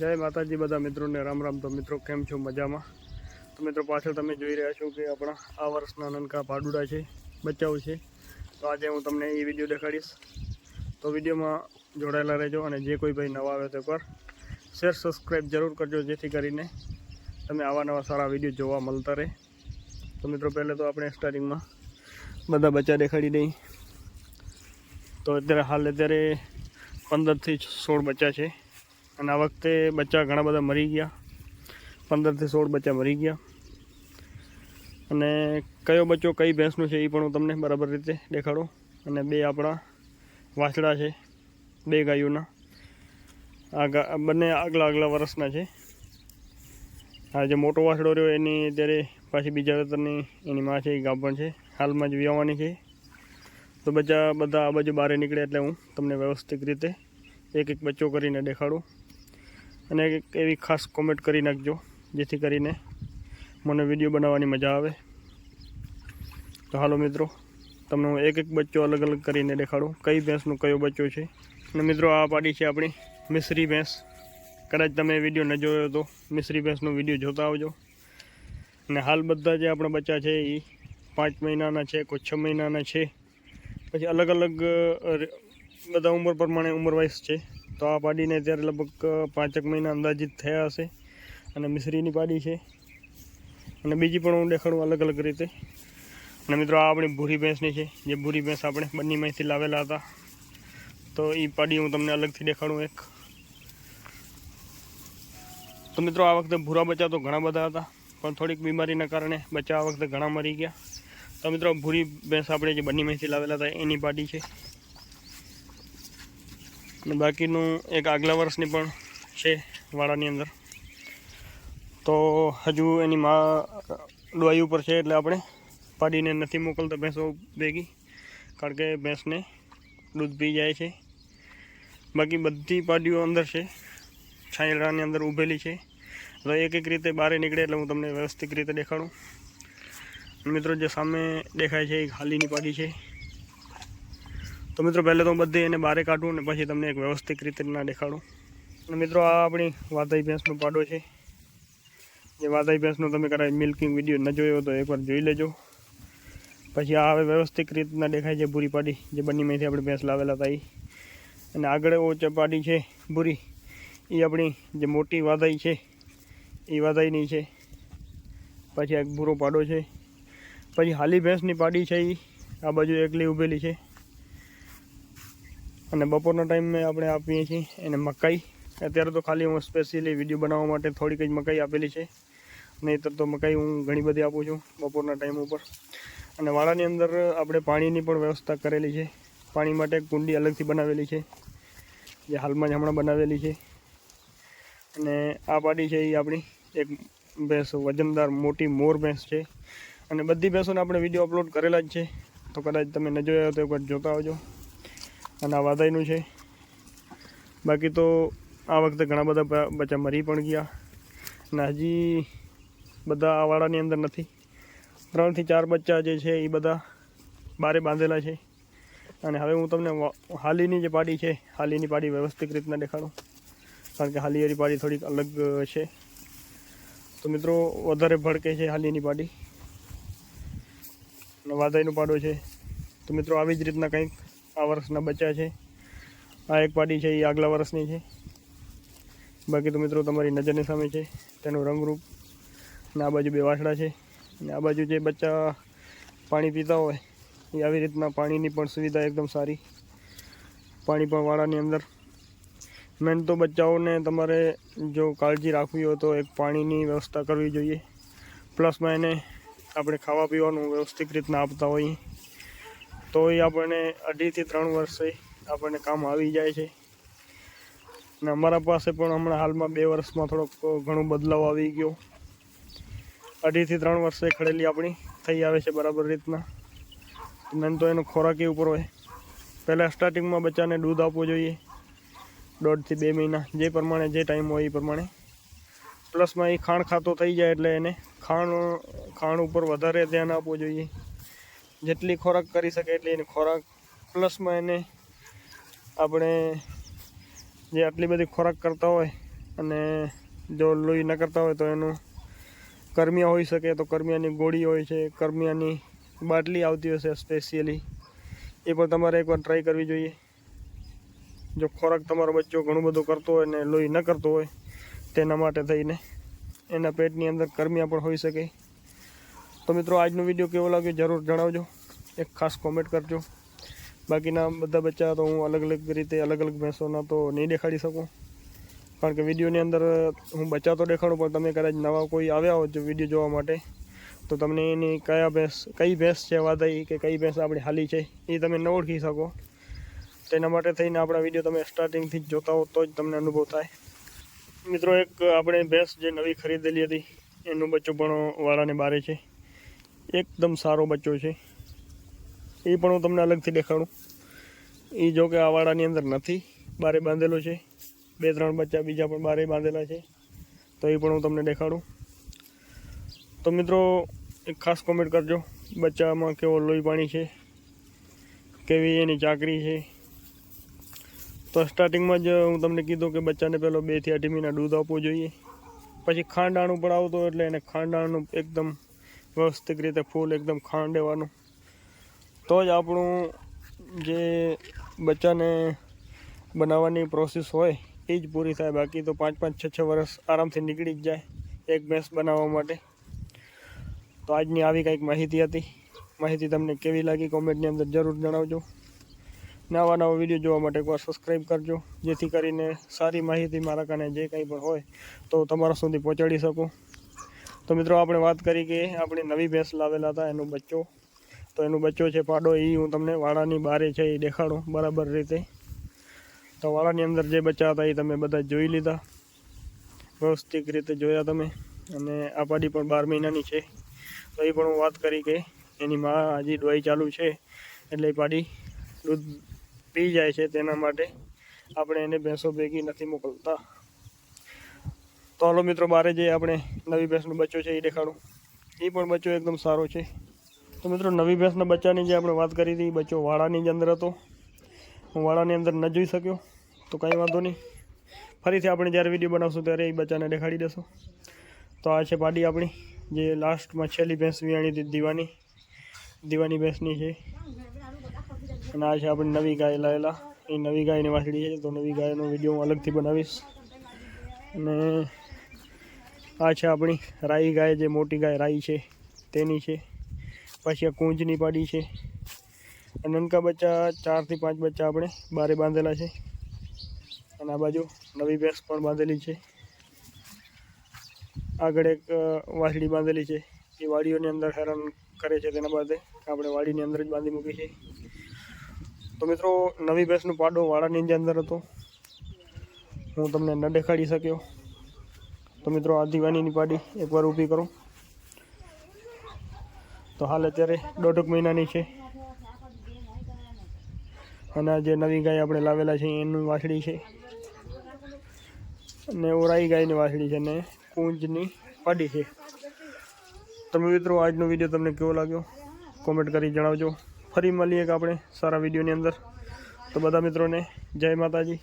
જય માતાજી બધા મિત્રોને, રામ રામ. તો મિત્રો, કેમ છો? મજામાં? તો મિત્રો, પાછળ તમે જોઈ રહ્યા છો કે આપણા આ વર્ષના નનકા પાડુડા છે, બચ્ચાઓ છે. તો આજે હું તમને એ વીડિયો દેખાડીશ. તો વિડીયોમાં જોડાયેલા રહેજો અને જે કોઈ ભાઈ નવા આવે તો પર શેર સબસ્ક્રાઈબ જરૂર કરજો, જેથી કરીને તમે આવા નવા સારા વીડિયો જોવા મળતા રહે. તો મિત્રો, પહેલાં તો આપણે સ્ટાર્ટિંગમાં બધા બચ્ચા દેખાડી દઈ તો અત્યારે હાલ અત્યારે પંદરથી સોળ બચ્ચા છે. અને આ વખતે બચ્ચા ઘણા બધા મરી ગયા. પંદરથી સોળ બચ્ચા મરી ગયા. અને કયો બચ્ચો કઈ ભેંસનો છે એ પણ હું તમને બરાબર રીતે દેખાડું. અને બે આપણા વાછડા છે, બે ગાયોના. આ બંને આગલા આગલા વર્ષના છે. આ જે મોટો વાછડો રહ્યો એની અત્યારે પાછી બીજા વેતરની એની માં છે, એ ગાભણ છે. હાલમાં જ વ્યાવાની છે. તો બચ્ચા બધા આ બાજુ બહાર નીકળે એટલે હું તમને વ્યવસ્થિત રીતે એક એક બચ્ચો કરીને દેખાડું. અને એવી ખાસ કોમેન્ટ કરી નાખજો, જેથી કરીને મને વીડિયો બનાવવાની મજા આવે. તો હાલો મિત્રો, તમને હું એક એક બચ્ચો અલગ અલગ કરીને દેખાડું. કઈ ભેંસનું કયો બચ્ચો છે? અને મિત્રો, આ પાડી છે આપણી મિશ્રી ભેંસ. કદાચ તમે વીડિયો ન જોયો તો મિશ્રી ભેંસનો વીડિયો જોતા આવજો. અને હાલ બધા જે આપણા બચ્ચા છે એ પાંચ મહિનાના છે, કોઈ છ મહિનાના છે. પછી અલગ અલગ બધા ઉંમર પ્રમાણે ઉંમર વાઇઝ છે. તો આ પાડીને અત્યારે લગભગ પાંચેક મહિના અંદાજિત થયા હશે. અને મિશ્રીની પાડી છે. અને બીજી પણ હું દેખાડું અલગ અલગ રીતે. અને મિત્રો, આ આપણી ભૂરી ભેંસની છે. જે ભૂરી ભેંસ આપણે બંનેમાંથી લાવેલા હતા. તો એ પાડી હું તમને અલગથી દેખાડું એક. તો મિત્રો, આ વખતે ભૂરા બચ્ચા તો ઘણા બધા હતા. પણ થોડીક બીમારીના કારણે બચ્ચા આ વખતે ઘણા મરી ગયા. તો મિત્રો, ભૂરી ભેંસ આપણે જે બંનેમાંથી લાવેલા હતા, એની પાડી છે. અને બાકીનું એક આગલા વર્ષની પણ છે વાડાની અંદર. તો હજુ એની મા ડોઈ ઉપર છે એટલે આપણે પાડીને નથી મોકલતા ભેંસો ભેગી, કારણ કે ભેંસને દૂધ પી જાય છે. બાકી બધી પાડીઓ અંદર છે, છાંયડાની અંદર ઊભેલી છે. તો એક એક રીતે બહાર નીકળે એટલે હું તમને વ્યવસ્થિત રીતે દેખાડું. મિત્રો, જે સામે દેખાય છે એ હાલીની પાડી છે. તો મિત્રો, પહેલાં તો બધી એને બહાર કાઢું અને પછી તમને એક વ્યવસ્થિત રીતે ના દેખાડું. અને મિત્રો, આ આપણી વાતાઈ ભેંસનો પાડો છે. જે વાતાઈ ભેંસનો તમે કરાય મિલ્કિંગ વીડિયો ન જોયો તો એકવાર જોઈ લેજો. પછી આ હવે વ્યવસ્થિત રીતના દેખાય છે ભૂરી પાડી, જે બંનેમાંથી આપણે ભેંસ લાવેલા હતા એ અને આગળ ઓચે પાડી છે ભૂરી. એ આપણી જે મોટી વાદાઈ છે એ વાદાઈની છે. પછી એક ભૂરો પાડો છે. પછી હાલી ભેંસની પાડી છે એ આ બાજુ એકલી ઊભેલી છે. અને બપોરના ટાઈમે આપણે આપીએ છીએ એને મકાઈ. અત્યારે તો ખાલી હું સ્પેશિયલી વીડિયો બનાવવા માટે થોડીક જ મકાઈ આપેલી છે. નહીંતર તો મકાઈ હું ઘણી બધી આપું છું બપોરના ટાઈમ ઉપર. અને વાડાની અંદર આપણે પાણીની પણ વ્યવસ્થા કરેલી છે. પાણી માટે કુંડી અલગથી બનાવેલી છે, જે હાલમાં જ હમણાં બનાવેલી છે. અને આ પાડી છે એ આપણી એક ભેંસ, વજનદાર મોટી મોર ભેંસ છે. અને બધી ભેંસોને આપણે વીડિયો અપલોડ કરેલા જ છે. તો કદાચ તમે ન જોયા તો એકવાર જોતા આવજો. અને આ વાદાઈનું છે. બાકી તો આ વખતે ઘણા બધા બચ્ચા મરી પણ ગયા. અને હજી બધા આ વાડાની અંદર નથી. ત્રણથી ચાર બચ્ચા જે છે એ બધા બારે બાંધેલા છે. અને હવે હું તમને હાલીની જે પાડી છે, હાલીની પાડી વ્યવસ્થિત રીતના દેખાડું. કારણ કે હાલીવાળી પાડી થોડીક અલગ છે. તો મિત્રો, વધારે ભડકે છે હાલીની પાડી. અને વાદાઈનો પાડો છે. તો મિત્રો, આવી જ રીતના કંઈક આ વર્ષના બચ્ચા છે. આ એક પાટી છે એ આગલા વર્ષની છે. બાકી તો મિત્રો તમારી નજરની સામે છે. તેનું રંગરૂપ અને આ બાજુ બે વાછડા છે. અને આ બાજુ જે બચ્ચા પાણી પીતા હોય, એ આવી રીતના પાણીની પણ સુવિધા એકદમ સારી. પાણી પણ વાળાની અંદર. મેન તો બચ્ચાઓને તમારે જો કાળજી રાખવી હોય તો એક પાણીની વ્યવસ્થા કરવી જોઈએ. પ્લસમાં એને આપણે ખાવા પીવાનું વ્યવસ્થિત રીતના આપતા હોઈએ. તો એ આપણને અઢીથી ત્રણ વર્ષે આપણને કામ આવી જાય છે. અને અમારા પાસે પણ હમણાં હાલમાં બે વર્ષમાં થોડોક ઘણો બદલાવ આવી ગયો. અઢીથી ત્રણ વર્ષે ખડેલી આપણી થઈ આવે છે બરાબર રીતના. મેન તો એનો ખોરાક ઉપર હોય. પહેલાં સ્ટાર્ટિંગમાં બચ્ચાને દૂધ આપવું જોઈએ. દોઢથી બે મહિના, જે પ્રમાણે જે ટાઈમ હોય એ પ્રમાણે. પ્લસમાં એ ખાણ ખાતો થઈ જાય એટલે એને ખાણ ખાણ ઉપર વધારે ધ્યાન આપવું જોઈએ. જેટલી ખોરાક કરી શકે એટલી એની ખોરાક. પ્લસમાં એને આપણે જે આટલી બધી ખોરાક કરતા હોય અને જો લોહી ન કરતા હોય તો એનું કરમિયા હોઈ શકે, તો કરમિયાની ગોળી હોય છે, કર્મિયાની બાટલી આવતી હશે સ્પેશિયલી એ પણ તમારે એકવાર ટ્રાય કરવી જોઈએ. જો ખોરાક તમારો બચ્ચો ઘણું બધું કરતો હોય ને લોહી ન કરતો હોય, તેના માટે થઈને એના પેટની અંદર કરમિયા પણ હોઈ શકે. તો મિત્રો, આજનો વીડિયો કેવો લાગ્યો જરૂર જણાવજો. એક ખાસ કોમેન્ટ કરજો. બાકીના બધા બચ્ચા તો હું અલગ અલગ રીતે અલગ અલગ ભેંસોના તો નહીં દેખાડી શકું. કારણ કે વિડીયોની અંદર હું બચ્ચા તો દેખાડું, પણ તમે કદાચ નવા કોઈ આવ્યા હો વીડિયો જોવા માટે, તો તમને એની કયા ભેંસ, કઈ ભેંસ છે વાદાઈ કે કઈ ભેંસ આપણી હાલી છે, એ તમે ન ઓળખી શકો. તેના માટે થઈને આપણા વીડિયો તમે સ્ટાર્ટિંગથી જ જોતા હો તો જ તમને અનુભવ થાય. મિત્રો, એક આપણે ભેંસ જે નવી ખરીદેલી હતી, એનું બચ્ચું પણ વાળાને બારે છે. એકદમ સારો બચ્ચો છે. એ પણ હું તમને અલગથી દેખાડું. એ જો કે આ વાડાની અંદર નથી, બારે બાંધેલો છે. બે ત્રણ બચ્ચા બીજા પણ બારે બાંધેલા છે. તો એ પણ હું તમને દેખાડું. તો મિત્રો, એક ખાસ કોમેન્ટ કરજો, બચ્ચામાં કેવો લોહી પાણી છે, કેવી એની ચાકરી છે. તો સ્ટાર્ટિંગમાં જ હું તમને કીધું કે બચ્ચાને પહેલો બેથી અઢી મહિના દૂધ આપવું જોઈએ. પછી ખાંડાણું પણ આવતો એટલે એને ખાંડાણું એકદમ વ્યવસ્થિત રીતે ફૂલ એકદમ ખાંડ દેવાનું તો જ આપણું જે બચ્ચાને બનાવવાની પ્રોસેસ હોય એ જ પૂરી થાય. બાકી તો પાંચ પાંચ, છ છ વર્ષ આરામથી નીકળી જ જાય એક ભેંસ બનાવવા માટે. તો આજની આવી કંઈક માહિતી હતી. માહિતી તમને કેવી લાગી કોમેન્ટની અંદર જરૂર જણાવજો. નવા નવા વીડિયો જોવા માટે એકવાર સબસ્ક્રાઈબ કરજો. જેથી કરીને સારી માહિતી મારા કાને જે કંઈ પણ હોય, તો તમારા સુધી પહોંચાડી શકું. તો મિત્રો આપણે વાત કરી કે આપણે નવી ભેંસ લાવેલા હતા, એનો બચ્ચો. તો એનો બચ્ચો છે પાડો એ હું તમને વાડાની બારે છે એ દેખાડું બરાબર રીતે. તો વાડાની અંદર જે બચ્ચા હતા એ તમે બધા જોઈ લીધા. વ્યવસ્થિત રીતે જોયા તમે. અને આ પાડી પણ બાર મહિનાની છે. તો એ પણ હું વાત કરી કે એની માં હજી ડોઈ ચાલુ છે. એટલે એ પાડી દૂધ પી જાય છે તેના માટે. આપણે એને ભેંસો ભેગી નથી મોકલતા. તો હાલો મિત્રો બારે જે આપણે નવી ભેંસનો બચ્ચો છે એ દેખાડું. એ પણ બચ્ચો એકદમ સારો છે. તો મિત્રો, નવી ભેંસના બચ્ચાની જે આપણે વાત કરી હતી, એ બચ્ચો વાળાની જ અંદર હતો. હું વાળાની અંદર ન જોઈ શક્યો, તો કાંઈ વાંધો નહીં. ફરીથી આપણે જ્યારે વીડિયો બનાવશું ત્યારે એ બચ્ચાને દેખાડી દેશું. તો આ છે પાડી આપણી, જે લાસ્ટમાં છેલ્લી ભેંસ વિયાણી હતી દીવાની. દીવાની ભેંસની છે. અને આ છે આપણી નવી ગાય લાવેલા. એ નવી ગાયની વાછડી છે, તો નવી ગાયનો વીડિયો હું અલગથી બનાવીશ. અને આ છે આપણી રાઈ ગાય, જે મોટી ગાય રાઈ છે, તેની છે. પછી આ કૂંજની પાડી છે. નનકા બચ્ચા, ચારથી પાંચ બચ્ચા આપણે બારે બાંધેલા છે. અને આ બાજુ નવી ભેંસ પણ બાંધેલી છે. આગળ એક વાસળી બાંધેલી છે. એ વાડીઓની અંદર હેરાન કરે છે તેના બાદ. આપણે વાડીની અંદર જ બાંધી મૂકી છે. તો મિત્રો, નવી ભેંસનો પાડો વાડાની જ અંદર હતો. હું તમને ન દેખાડી શક્યો. તો મિત્રો આ દીવાનીની પાડી એકવાર ઊભી કરો. તો હાલ અત્યારે દોઢક મહિનાની છે. અને જે નવી ગાય આપણે લાવેલા છે એનું વાછડી છે. અને ઓરાઈ ગાયની વાછડી છે અને કુંજની પાડી છે. તમે મિત્રો આજનો વીડિયો તમને કેવો લાગ્યો? કોમેન્ટ કરી જણાવજો. ફરી મળીએ કે આપણે સારા વિડીયોની અંદર. તો બધા મિત્રોને જય માતાજી.